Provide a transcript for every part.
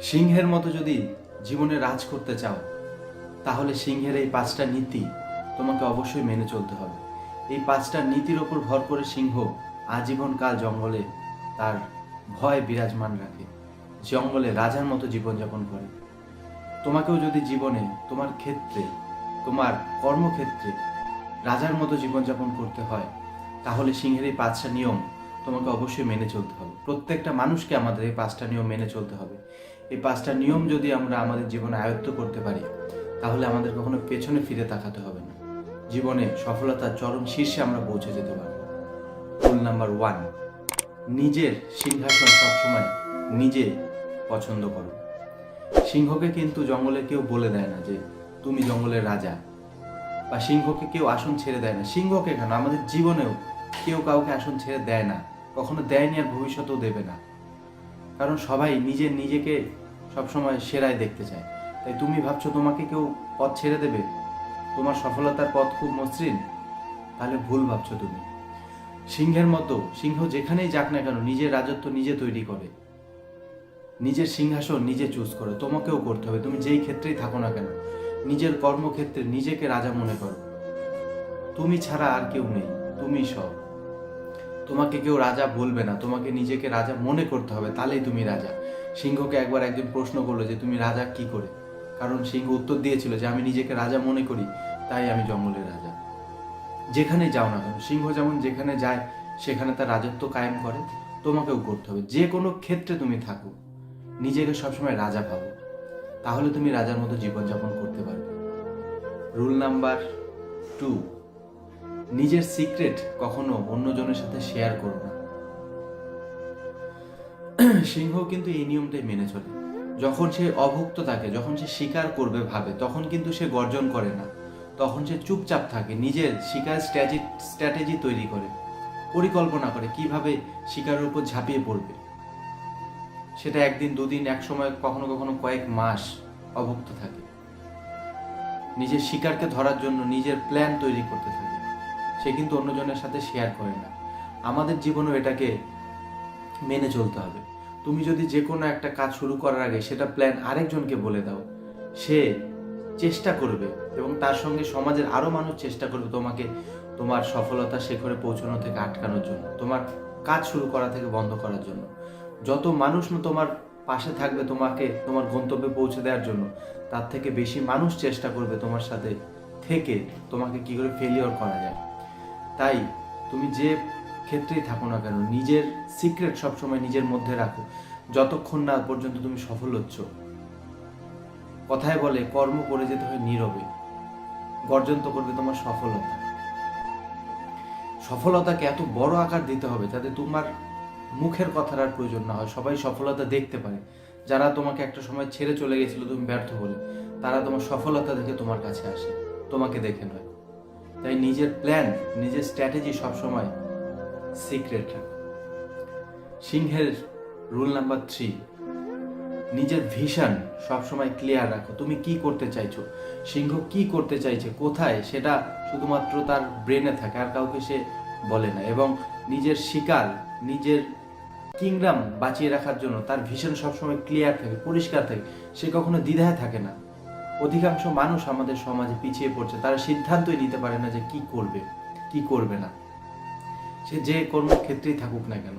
সিংহের মতো যদি জীবনে রাজ করতে চাও, তাহলে সিংহের এই পাঁচটা নীতি তোমাকে অবশ্যই মেনে চলতে হবে। এই পাঁচটা নীতির ওপর ভর করে সিংহ আজীবনকাল জঙ্গলে তার ভয় বিরাজমান রাখে, জঙ্গলে রাজার মতো জীবনযাপন করে। তোমাকেও যদি জীবনে তোমার ক্ষেত্রে, তোমার কর্মক্ষেত্রে রাজার মতো জীবনযাপন করতে হয়, তাহলে সিংহের এই পাঁচটা নিয়ম তোমাকে অবশ্যই মেনে চলতে হবে। প্রত্যেকটা মানুষকে আমাদের এই পাঁচটা নিয়ম মেনে চলতে হবে। এই পাঁচটা নিয়ম যদি আমরা আমাদের জীবনে আয়ত্ত করতে পারি, তাহলে আমাদের কখনো পেছনে ফিরে তাকাতে হবে না। জীবনে সফলতার চরম শীর্ষে আমরা পৌঁছে যেতে পারব। রুল নাম্বার ওয়ান নিজের সিংহাসন সবসময় নিজে পছন্দ করো। সিংহকে কিন্তু জঙ্গলে কেউ বলে দেয় না যে, তুমি জঙ্গলের রাজা। বা সিংহকে কেউ আসন ছেড়ে দেয় না। সিংহকে কেন? আমাদের জীবনেও কেউ কাউকে আসন ছেড়ে দেয় না। কখনো দেয়নি আর ভবিষ্যতেও দেবে না। কারণ সবাই নিজের নিজেকে সবসময় সেরাই দেখতে চায়। তাই তুমি ভাবছ তোমাকে কেউ পথ ছেড়ে দেবে? তোমার সফলতার পথ খুব মসৃণ? তাহলে ভুল ভাবছ তুমি। সিংহের মতো, সিংহ যেখানেই যাক না কেন নিজের রাজত্ব নিজে তৈরি করে। নিজের সিংহাসন নিজে চুজ করে। তোমাকেও করতে হবে। তুমি যেই ক্ষেত্রেই থাকো না কেন, নিজের কর্মক্ষেত্রে নিজেকে রাজা মনে করো। তুমি ছাড়া আর কেউ নেই। তুমি সব। তোমাকে কেউ রাজা বলবে না, তোমাকে নিজেকে রাজা মনে করতে হবে, তাহলেই তুমি রাজা। সিংহকে একবার একজন প্রশ্ন করল যে, তুমি রাজা কি করে? কারণ সিংহ উত্তর দিয়েছিল যে, আমি নিজেকে রাজা মনে করি, তাই আমি জঙ্গলের রাজা। যেখানে যাও না কেন, সিংহ যেমন যেখানে যায়, সেখানে তার রাজত্ব কায়েম করে, তোমাকেও করতে হবে। যে কোনো ক্ষেত্রে তুমি থাকো, নিজেকে সবসময় রাজা ভাবো, তাহলে তুমি রাজার মতো জীবনযাপন করতে পারবে। Rule number two. নিজের সিক্রেট কখনো অন্যজনের সাথে শেয়ার করো না। সিংহ কিন্তু এই নিয়মটাই মেনে চলে। যখন সে অভুক্ত থাকে, যখন সে শিকার করবে, ভাবে, তখন কিন্তু সে গর্জন করে না। তখন সে চুপচাপ থাকে, নিজের শিকার স্ট্র্যাটেজি স্ট্র্যাটেজি তৈরি করে, পরিকল্পনা করে কীভাবে শিকারের উপর ঝাঁপিয়ে পড়বে। সেটা একদিন, দুদিন, এক সময়, কখনো কখনো কয়েক মাস অভুক্ত থাকে। নিজের শিকারকে ধরার জন্য নিজের প্ল্যান তৈরি করতে থাকে। সে কিন্তু অন্যজনের সাথে শেয়ার করে না। আমাদের জীবনেও এটাকে মেনে চলতে হবে। তুমি যদি যে কোনো একটা কাজ শুরু করার আগে সেটা প্ল্যান আরেকজনকে বলে দাও, সে চেষ্টা করবে এবং তার সঙ্গে সমাজের আরও মানুষ চেষ্টা করবে তোমাকে তোমার সফলতা শেখরে পৌঁছানো থেকে আটকানোর জন্য, তোমার কাজ শুরু করা থেকে বন্ধ করার জন্য। যত মানুষ তোমার পাশে থাকবে তোমাকে তোমার গন্তব্যে পৌঁছে দেওয়ার জন্য, তার থেকে বেশি মানুষ চেষ্টা করবে তোমার সাথে থেকে তোমাকে কি করে ফেলিওর করা যায়। তাই তুমি যে ক্ষেত্রেই থাকো না কেন, নিজের সিক্রেট সবসময় নিজের মধ্যে রাখো। যতক্ষণ না পর্যন্ত তুমি সফল হচ্ছ। কথায় বলে, কর্ম করে যেতে হয় নীরবে। গর্জন তো করবে তোমার সফলতা। সফলতাকে এত বড় আকার দিতে হবে যাতে তোমার মুখের কথার আর প্রয়োজন না হয়। সবাই সফলতা দেখতে পারে। যারা তোমাকে একটা সময় ছেড়ে চলে গেছিল, তুমি ব্যর্থ বলে তারা তোমার সফলতা দেখে তোমার কাছে আসে। তোমাকে দেখে নয়। তাই নিজের প্ল্যান নিজের স্ট্র্যাটেজি সবসময় সিক্রেট রাখো। সিংহের রুল নাম্বার থ্রি নিজের ভিশন সবসময় ক্লিয়ার রাখো। তুমি কি করতে চাইছো? সিংহ কি করতে চাইছে? কোথায়? সেটা শুধুমাত্র তার ব্রেনে থাকে, আর কাউকে সে বলে না। এবং নিজের শিকার, নিজের কিংডম বাঁচিয়ে রাখার জন্য তার ভিশন সবসময় ক্লিয়ার থাকে, পরিষ্কার থাকে। সে কখনো দ্বিধায় থাকে না। অধিকাংশ মানুষ আমাদের সমাজে পিছিয়ে পড়ছে। তারা সিদ্ধান্তই নিতে পারে না যে কি করবে কি করবে না। সে যে কর্মক্ষেত্রেই থাকুক না কেন।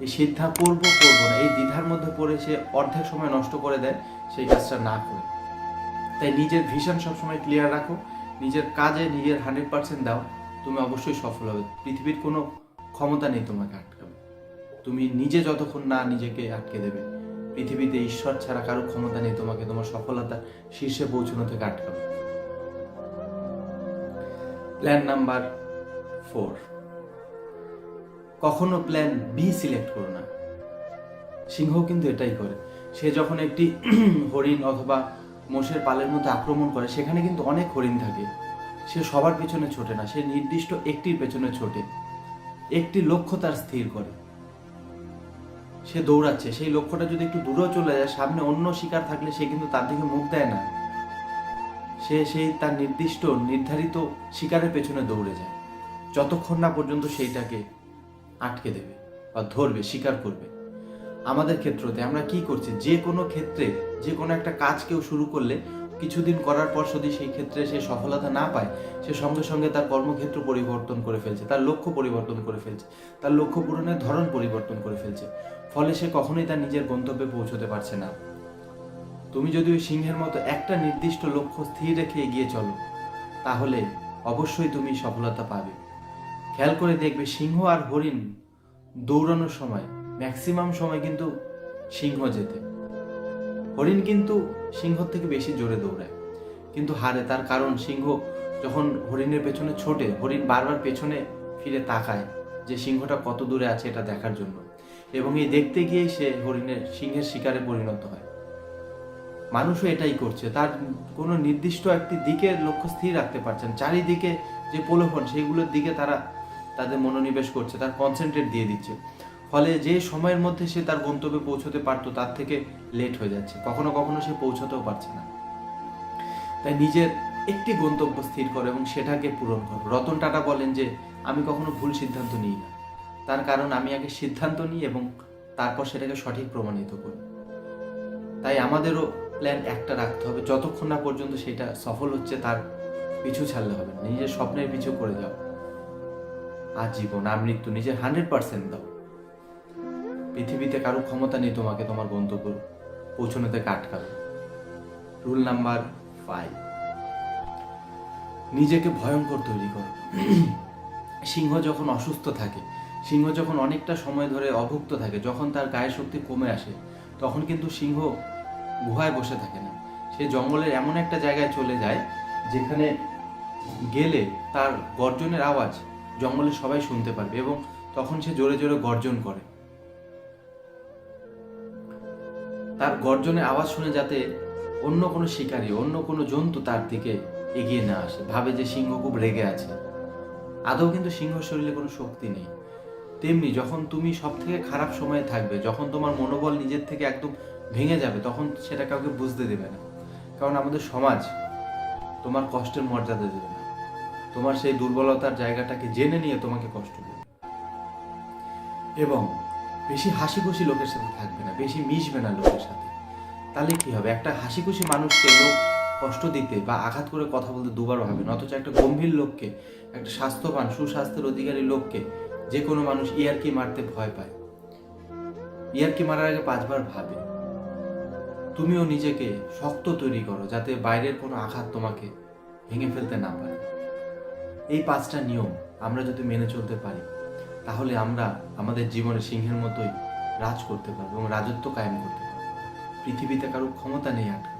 এই সিদ্ধান্ত করব করব না। এই দ্বিধার মধ্যে পড়ে সে অর্ধেক সময় নষ্ট করে দেয়, সেই কাজটা না করে। তাই নিজের ভিশন সবসময় ক্লিয়ার রাখো। নিজের কাজে নিজের হান্ড্রেড পার্সেন্ট দাও। তুমি অবশ্যই সফল হবে। পৃথিবীর কোনো ক্ষমতা নেই তোমাকে আটকাবে। তুমি নিজে যতক্ষণ না নিজেকে আটকে দেবে। পৃথিবীতে ঈশ্বর ছাড়া কারও ক্ষমতা নেই, তোমাকে তোমার সফলতার শীর্ষে পৌঁছানো থেকে আটকাবে। প্ল্যান নাম্বার ফোর কখনো প্ল্যান বি সিলেক্ট করো না। সিংহ কিন্তু এটাই করে। সে যখন একটি হরিণ অথবা মোষের পালের মধ্যে আক্রমণ করে, সেখানে কিন্তু অনেক হরিণ থাকে। সে সবার পেছনে ছোটে না, সে নির্দিষ্ট একটির পেছনে ছোটে। একটি লক্ষ্য তার স্থির করে। সে দৌড়াচ্ছে। সেই লক্ষ্যটা যদি একটু দূরেও চলে যায়, সামনে অন্য শিকার থাকলে সে কিন্তু তার দিকে মুখ দেয় না। সে সেই তার নির্দিষ্ট, নির্ধারিত শিকারের পেছনে দৌড়ে যায়। যতক্ষণ না পর্যন্ত সেইটাকে আটকে দেবে বা ধরবে, শিকার করবে। আমাদের ক্ষেত্রতে আমরা কি করছি? যে কোনো ক্ষেত্রে, যে কোনো একটা কাজ কেউ শুরু করলে কিছুদিন করার পর যদি সেই ক্ষেত্রে সে সফলতা না পায়, সে সঙ্গে সঙ্গে তার কর্মক্ষেত্র পরিবর্তন করে ফেলছে, তার লক্ষ্য পরিবর্তন করে ফেলছে, তার লক্ষ্য পূরণের ধরন পরিবর্তন করে ফেলছে, ফলে সে কখনোই তার নিজের গন্তব্যে পৌঁছতে পারছে না। তুমি যদি ওই সিংহের মতো একটা নির্দিষ্ট লক্ষ্য স্থির রেখে এগিয়ে চলো, তাহলে অবশ্যই তুমি সফলতা পাবে। খেয়াল করে দেখবে সিংহ আর হরিণ দৌড়ানোর সময় ম্যাক্সিমাম সময় কিন্তু সিংহ যেতে। হরিণ কিন্তু সিংহর থেকে বেশি জোরে দৌড়ায়। কিন্তু হারে তার কারণ সিংহ যখন হরিণের পেছনে ছোটে, হরিণ বারবার পেছনে ফিরে তাকায় যে সিংহটা কত দূরে আছে এটা দেখার জন্য। এবং এই দেখতে গিয়েই সে হরিণের সিংহের শিকারে পরিণত হয়। মানুষও এটাই করছে। তার কোনো নির্দিষ্ট একটি দিকের লক্ষ্য স্থির রাখতে পারছেন চারিদিকে যে প্রলোভন, সেইগুলোর দিকে তারা তাদের মনোনিবেশ করছে, তার কনসেন্ট্রেট দিয়ে দিচ্ছে। ফলে যে সময়ের মধ্যে সে তার গন্তব্যে পৌঁছতে পারতো, তার থেকে লেট হয়ে যাচ্ছে। কখনো কখনো সে পৌঁছতেও পারছে না। তাই নিজের একটি গন্তব্য স্থির করো এবং সেটাকে পূরণ করো। রতন টাটা বলেন যে, আমি কখনো ভুল সিদ্ধান্ত নিই না। তার কারণ আমি আগে সিদ্ধান্ত নিই এবং তারপর সেটাকে সঠিক প্রমাণিত করি। তাই আমাদেরও প্ল্যান একটা রাখতে হবে। যতক্ষণ না পর্যন্ত সেটা সফল হচ্ছে, তার পিছু ছাড়লে হবে না। নিজের স্বপ্নের পিছু করে যাও। আর জীবন আর মৃত্যু নিজের হান্ড্রেড পার্সেন্ট দাও। পৃথিবীতে কারও ক্ষমতা নেই তোমাকে তোমার গন্তব্য পৌঁছানোতে আটকাবে রুল নাম্বার ফাইভ নিজেকে ভয়ঙ্কর তৈরি করো। সিংহ যখন অসুস্থ থাকে, সিংহ যখন অনেকটা সময় ধরে অভুক্ত থাকে, যখন তার গায়ের শক্তি কমে আসে, তখন কিন্তু সিংহ গুহায় বসে থাকে না। সে জঙ্গলের এমন একটা জায়গায় চলে যায়, যেখানে গেলে তার গর্জনের আওয়াজ জঙ্গলের সবাই শুনতে পারবে এবং তখন সে জোরে জোরে গর্জন করে। তার গর্জনের আওয়াজ শুনে যাতে অন্য কোনো শিকারী, অন্য কোনো জন্তু তার দিকে এগিয়ে না আসে। ভাবে যে সিংহ খুব রেগে আছে। আদৌ কিন্তু সিংহ শরীরে কোনো শক্তি নেই। তেমনি যখন তুমি সব থেকে খারাপ সময়ে থাকবে, যখন তোমার মনোবল নিজের থেকে একদম ভেঙে যাবে, তখন সেটা কাউকে বুঝতে দেবে না। কারণ আমাদের সমাজ তোমার কষ্টের মর্যাদা দেবে না। তোমার সেই দুর্বলতার জায়গাটাকে জেনে নিয়ে তোমাকে কষ্ট দেবে। এবং বেশি হাসি খুশি লোকের সাথে থাকবে না, বেশি মিশবে না লোকের সাথে। তাহলে কি হবে? একটা হাসি খুশি মানুষকে লোক কষ্ট দিতে বা আঘাত করে কথা বলতে দুবার ভাবে না, অথচ একটা গম্ভীর লোককে, একটা স্বাস্থ্যবান, সুস্বাস্থ্যের অধিকারী লোককে যে কোনো মানুষ ইয়ারকি মারতে ভয় পায়। ইয়ারকি মারার আগে পাঁচবার ভাবে। তুমিও নিজেকে শক্ত তৈরি করো যাতে বাইরের কোনো আঘাত তোমাকে ভেঙে ফেলতে না পারে। এই পাঁচটা নিয়ম আমরা যদি মেনে চলতে পারি তাহলে আমরা আমাদের জীবনে সিংহের মতোই রাজ করতে পারব এবং রাজত্ব কায়েম করতে পারব। পৃথিবীতে কারও ক্ষমতা নেই আটকা